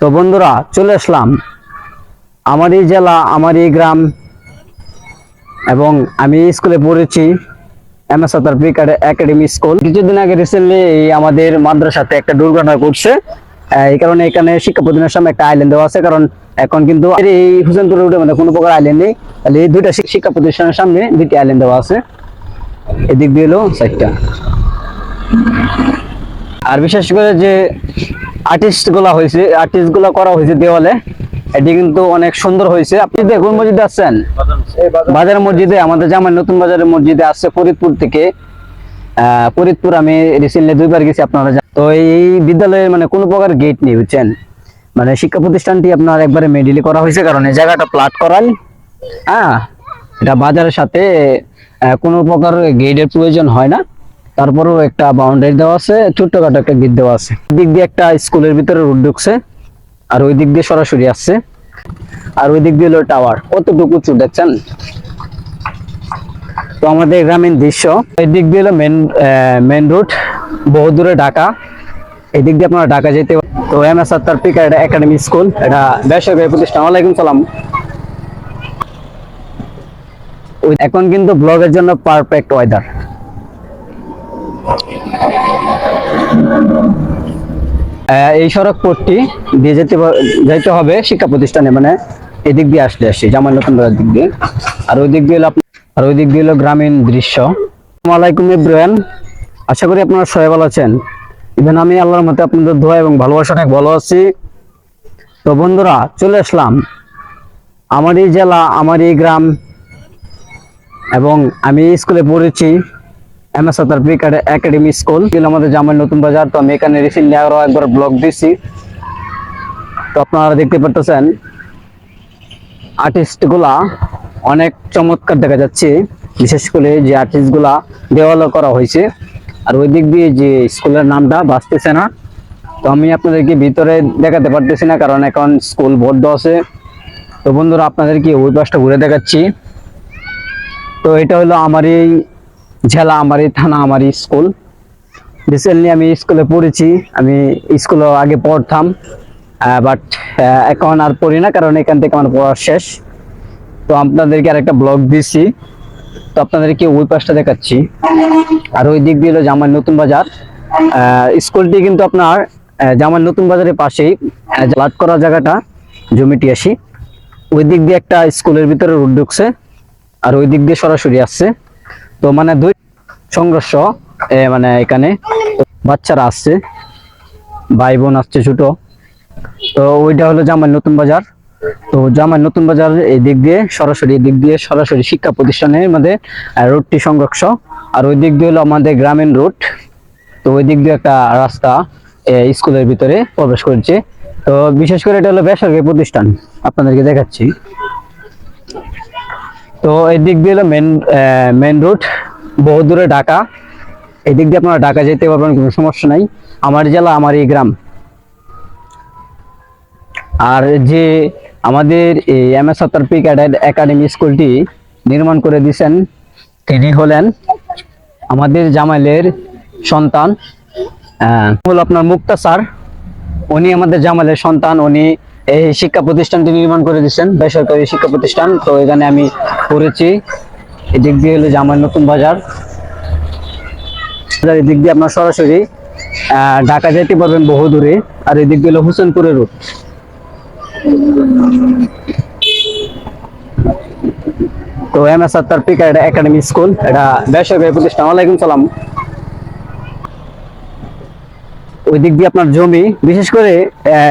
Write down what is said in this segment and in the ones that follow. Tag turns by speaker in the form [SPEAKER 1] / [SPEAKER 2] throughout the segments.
[SPEAKER 1] তো বন্ধুরা, চলে আসলাম। আমার এই জেলা আমার এই গ্রাম এবং আমি স্কুলে পড়েছি, M S Atar academy school কিছুদিন আগে রিসেন্টলি আমাদের মাদ্রাসাতে একটা দুর্ঘটনা ঘটছে। এই কারণে এখানে শিক্ষা প্রতিষ্ঠানের সামনে একটা আইল্যান্ড দেওয়া আছে, কারণ এখন কিন্তু এই হুসেনপুর রোডে মানে কোনো প্রকার আইল্যান্ড নেই। তাহলে এই দুইটা শিক্ষা প্রতিষ্ঠানের সামনে দুইটি আইল্যান্ড দেওয়া আছে। এদিক দিয়ে হলো চারটা আর বিশেষ করে যে আর্টিস্টগুলা হয়েছে আর্টিস্টগুলা করা হয়েছে দেওয়ালে। এটি কিন্তু অনেক সুন্দর হয়েছে। আপনি দেখুন মসজিদে আসছেন বাজার মসজিদে, আমাদের জামাই নতুন বাজারের মসজিদে আসছে ফরিদপুর থেকে। ফরিদপুর আমি রিসেন্টলি দুইবার গেছি, আপনারা তো এই বিদ্যালয়ের মানে কোনো প্রকার গেট নেই, বুঝছেন? মানে শিক্ষা প্রতিষ্ঠানটি আপনার একবারে মেডিলি করা হয়েছে, কারণ এই জায়গাটা প্লাট করাল হ্যাঁ এটা বাজারের সাথে কোনো প্রকার গেটের প্রয়োজন হয় না। তারপরেও একটা বাউন্ডারি দেওয়া আছে, ছোট্টখাটো একটা গিট দেওয়া আছে। দিক দিয়ে একটা স্কুলের ভিতরে রোড ঢুকছে, আর ওই দিক দিয়ে সরাসরি আসছে। আর ওই দিক দিয়ে হলো টাওয়ার কতটুকু উঁচু, দেখছেন? তো আমাদের গ্রামীণ দৃশ্য। এই দিক দিয়ে হলো মেন মেন রুট বহু দূরে ঢাকা। এই দিক দিয়ে আপনারা ঢাকা যেতে তো এম এস আত্মার পিকার এটা একাডেমি স্কুল এটা বেসরকারি প্রতিষ্ঠান। ওয়ালাইকুম সালাম। এখন কিন্তু ব্লগের জন্য পারফেক্ট ওয়েদার এই সড়ক পথটি দিয়ে যেতে যাইতে হবে শিক্ষা প্রতিষ্ঠানে মানে এদিক দিয়ে আসলে জামাল নতুন দিক দিয়ে। আর ওই দিক দিয়ে হলো আর ওই দিক দিয়ে হলো গ্রামীণ দৃশ্য। আলাইকুম ইব্রাহিম আশা করি আপনারা সবাই ভালো আছেন। ইভেন আমি আল্লাহর মতে আপনাদের দোয়া এবং ভালোবাসা অনেক ভালো আছি। তো বন্ধুরা, চলে আসলাম। আমার এই জেলা আমার এই গ্রাম, এবং আমি স্কুলে পড়েছি। এম এস একাডেমি স্কুল আমাদের জামাই নতুন বাজার। তো আমি এখানে রিসেন্টলি আরও একবার ব্লগ দিছি। তো আপনারা দেখতে পারতেছেন আর্টিস্টগুলা অনেক চমৎকার দেখা যাচ্ছে। বিশেষ করে যে আর্টিস্টগুলা দেওয়ালে করা হয়েছে। আর ওই দিক দিয়ে যে স্কুলের নামটা বাঁচতেছে না। তো আমি আপনাদেরকে ভিতরে দেখাতে পারতেছি না, কারণ এখন স্কুল বদ্ধ আছে। তো বন্ধুরা, আপনাদেরকে ওই পাশটা ঘুরে দেখাচ্ছি। তো এটা হলো আমার এই জেলা আমার থানা আমার স্কুল। রিসেন্টলি আমি স্কুলে পড়েছি, আমি স্কুলে আগে পড়তাম বাট এখন আর পড়ি না, কারণ এখান থেকে আমার পড়া শেষ। তো আপনাদেরকে আর একটা ব্লগ দিছি, তো আপনাদেরকে ওই পাশটা দেখাচ্ছি। আর ওই দিক দিয়ে হলো জামাল নতুন বাজার। স্কুলটি কিন্তু আপনার জামাল নতুন বাজারের পাশেই লাট করা জায়গাটা, জমিটি আসি। ওই দিক দিয়ে একটা স্কুলের ভিতরে রোড ঢুকছে, আর ওই দিক দিয়ে সরাসরি আসছে। তো মানে দুই সংঘর্ষ মানে এখানে বাচ্চারা আসছে ভাই বোন আসছে ছোট। তো ওইটা হলো জামাই নতুন বাজার। তো জামাই নতুন বাজার এই দিক দিয়ে, সরাসরি দিক দিয়ে, সরাসরি শিক্ষা প্রতিষ্ঠানের মধ্যে রোডটি সংরক্ষ আর ওই দিক দিয়ে হলো আমাদের গ্রামীণ রুট তো ওই দিক দিয়ে একটা রাস্তা স্কুলের ভিতরে প্রবেশ করছে। তো বিশেষ করে এটা হলো বেসরকারি প্রতিষ্ঠান। আপনাদেরকে দেখাচ্ছি। তো এই দিক দিয়ে হলো মেন মেন রুট বহু দূরে ঢাকা। এই দিক দিয়ে আপনারা ঢাকা যেতে পারবেন, কোনো সমস্যা নাই। আমার জেলা আমার এই গ্রাম। আর যে আমাদের এই এম এস সত্তর একাডেমি স্কুলটি নির্মাণ করে দিয়েছেন, তিনি হলেন আমাদের জামাইলের সন্তান। হলো আপনার মুক্তা স্যার। উনি আমাদের জামালের সন্তান, উনি এই শিক্ষা প্রতিষ্ঠানটি নির্মাণ করে দিয়েছেন বেসরকারি শিক্ষা প্রতিষ্ঠান। তো এখানে আমি পড়েছি। এদিক দিয়ে হলো জামাল নতুন বাজার। এদিক দিয়ে আপনার সরাসরি ঢাকা যেতে পারবেন বহু দূরে। আর এদিক দিয়ে হলো হুসেনপুরের রুট তো এম এস আত্মার পিকার একাডেমি স্কুল এটা বেসরকারি প্রতিষ্ঠান। ওয়ালাইকুম সালাম। ওই দিক দিয়ে আপনার জমি। বিশেষ করে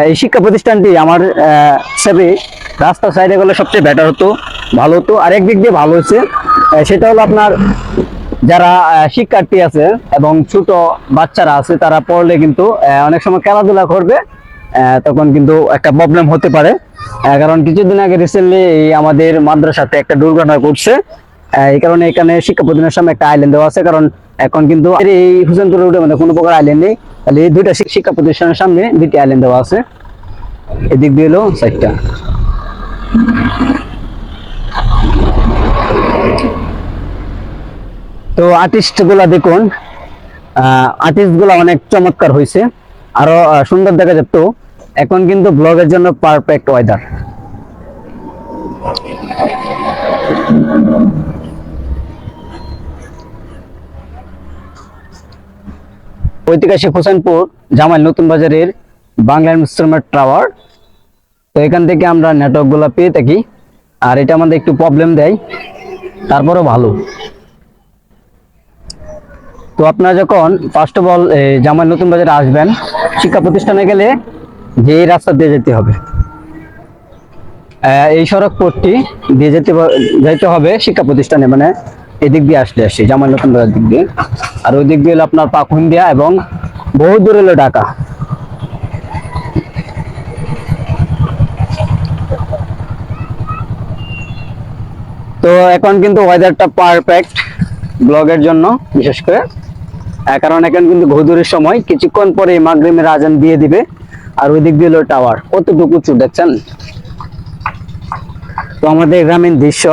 [SPEAKER 1] এই শিক্ষা প্রতিষ্ঠানটি আমার হিসাবে রাস্তার সাইডে গেলে সবচেয়ে বেটার হতো, ভালো হতো। আর একদিক দিয়ে ভালো হচ্ছে সেটা হলো আপনার যারা শিক্ষার্থী আছে এবং ছোট বাচ্চারা আছে, তারা পড়লে কিন্তু অনেক সময় খেলাধুলা করবে তখন কিন্তু একটা প্রবলেম হতে পারে। কারণ কিছুদিন আগে রিসেন্টলি আমাদের মাদ্রাসাতে একটা দুর্ঘটনা ঘটছে। এই কারণে এখানে শিক্ষা প্রতিষ্ঠানের সামনে একটা আইল্যান্ড দেওয়া আছে, কারণ এখন কিন্তু এই হুসেনপুর রোডে মানে কোনো প্রকার আইল্যান্ড নেই। তাহলে এই দুইটা শিক্ষা প্রতিষ্ঠানের সামনে দুইটি আইল্যান্ড দেওয়া আছে। এদিক দিয়ে হলো চারটা তো আর্টিস্টগুলা দেখুন আর্টিস্টগুলা অনেক চমৎকার হয়েছে আরও সুন্দর দেখা যেত এখন কিন্তু ব্লগের জন্য পারফেক্ট ওয়েদার ঐতিহাসিক হোসেনপুর জামাল নতুন বাজারের বাংলা ইনস্ট্রুমেন্ট টাওয়ার। তো এখান থেকে আমরা নেটওয়ার্কগুলো পেয়ে থাকি। আর এটা আমাদের একটু প্রবলেম দেয়, তারপরেও ভালো। তো আপনারা যখন ফার্স্ট অফ অল জামাই নতুন বাজারে আসবেন, শিক্ষা প্রতিষ্ঠানে গেলে যে এই রাস্তা দিয়ে যেতে হবে। এই সড়ক পথটি দিয়ে যেতে যেতে হবে শিক্ষা প্রতিষ্ঠানে মানে এদিক দিয়ে আসলে আসে জামাল নতুন বাজার দিক দিয়ে। আর ওই দিক দিয়ে হলো আপনার পাকুন্দিয়া এবং বহু দূর হলো ঢাকা। তো এখন কিন্তু ওয়েদারটা পারফেক্ট ব্লগের জন্য, বিশেষ করে। কারণ এখন কিন্তু ঘুদুরের সময়, কিছুক্ষণ পরে মাগরিমের আজান দিয়ে দিবে। আর ওই দিক দিয়ে হলো টাওয়ার কতটুকু উঁচু দেখছেন? তো আমাদের গ্রামীণ দৃশ্য।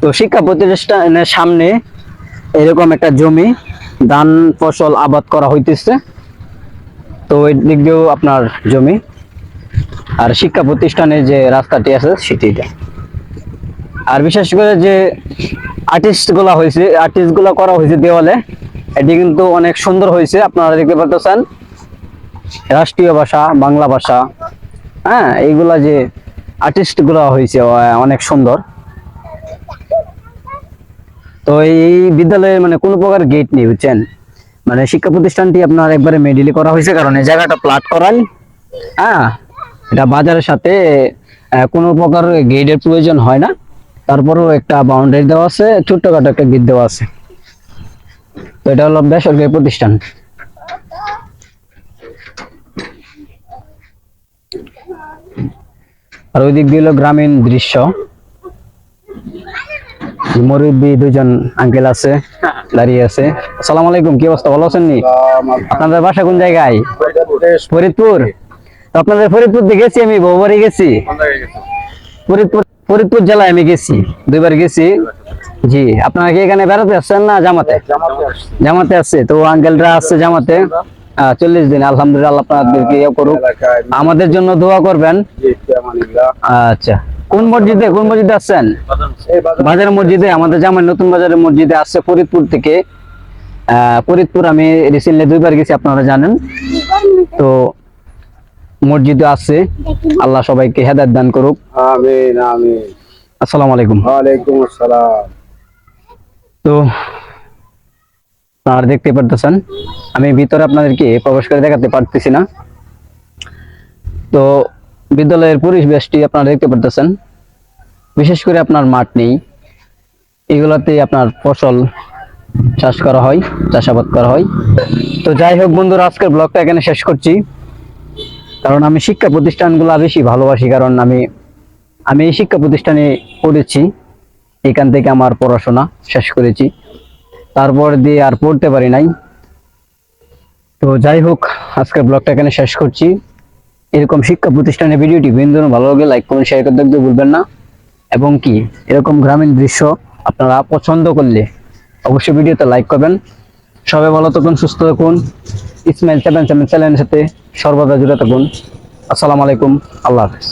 [SPEAKER 1] তো শিক্ষা প্রতিষ্ঠানের সামনে এরকম একটা জমি, ধান ফসল আবাদ করা হইতেছে। তো ওই দিক দিয়েও আপনার জমি। আর শিক্ষা প্রতিষ্ঠানের যে রাস্তাটি আছে সেটি এটা। আর বিশেষ করে যে আর্টিস্টগুলা হয়েছে আর্টিস্টগুলা করা হয়েছে দেওয়ালে, এটি কিন্তু অনেক সুন্দর হয়েছে আপনারা দেখতে পাচ্ছেন রাষ্ট্রীয় ভাষা, বাংলা ভাষা হ্যাঁ এইগুলা যে আর্টিস্টগুলা হয়েছে অনেক সুন্দর। তো এই বিদ্যালয়ে মানে কোনো প্রকার গেট নেই, বুঝছেন? মানে শিক্ষা প্রতিষ্ঠানটি আপনার একবারে মেডিলি করা হয়েছে, কারণ এই জায়গাটা প্লাট করান হ্যাঁ এটা বাজারের সাথে কোনো প্রকার গেটের প্রয়োজন হয় না। তারপরেও একটা বাউন্ডারি দেওয়া আছে, ছোট্টখাটো একটা গেট দেওয়া আছে। তো এটা হলো বেসরকারি প্রতিষ্ঠান। আর ওই দিক দিয়ে হলো গ্রামীণ দৃশ্য। মুরব্বী দুজন আঙ্কেল আছে দাঁড়িয়ে আছে। আসসালামু আলাইকুম কি অবস্থা? ভালো আছেন নি? আপনাদের বাসা কোন জায়গায়? ফরিদপুর। আপনাদের ফরিদপুর দিয়ে গেছি আমি বহুবারই গেছি। ফরিদপুর ফরিদপুর জেলায় আমি গেছি দুইবার গেছি। জি আপনারা কি এখানে বেড়াতে আসছেন না জামাতে? জামাতে আসছে। তো আঙ্কেলরা আসছে জামাতে। চল্লিশ দিন আলহামদুলিল্লাহ আপনাদেরকে ইয়ে করুক। আমাদের জন্য দোয়া করবেন। আচ্ছা। কোন মসজিদে কোন মসজিদে আসছেন? বাজার মসজিদে আমাদের জামাই নতুন বাজারের মসজিদে আসছে ফরিদপুর থেকে। ফরিদপুর আমি রিসেন্টলি দুইবার গেছি আপনারা জানেন। তো মসজিদে আছে। আল্লাহ সবাইকে হেদায়ত দান করুক।
[SPEAKER 2] আমিন আমিন।
[SPEAKER 1] আসসালামু আলাইকুম।
[SPEAKER 2] ওয়ালাইকুম আসসালাম।
[SPEAKER 1] তো আপনারা দেখতে পারতেছেন আমি ভিতরে আপনাদেরকে প্রবেশ করে দেখাতে পারতেছি না। তো বিদ্যালয়ের পরিবেশটি আপনারা দেখতে পারতেছেন। বিশেষ করে আপনার মাঠ নেই। এগুলাতে আপনার ফসল চাষ করা হয়, চাষাবাদ করা হয়। তো যাই হোক বন্ধুরা, আজকের ব্লগটা এখানে শেষ করছি। কারণ আমি শিক্ষা প্রতিষ্ঠানগুলো বেশি ভালোবাসি, কারণ আমি আমি এই শিক্ষা প্রতিষ্ঠানে পড়েছি। এখান থেকে আমার পড়াশোনা শেষ করেছি। তারপর দিয়ে আর পড়তে পারি নাই। তো যাই হোক, আজকের ব্লগটা এখানে শেষ করছি। এরকম শিক্ষা প্রতিষ্ঠানের ভিডিওটি বিনোদন ভালো লাগে লাইক করুন শেয়ার করতে একদম ভুলবেন না। এবং কি, এরকম গ্রামীণ দৃশ্য আপনারা পছন্দ করলে অবশ্যই ভিডিওতে লাইক করবেন। সবাই ভালো থাকুন, সুস্থ থাকুন। ইসমাইল সেভেন সেভেন চ্যানেলের সাথে সর্বদা জুড়ে থাকুন। আসসালামু আলাইকুম, আল্লাহ হাফেজ।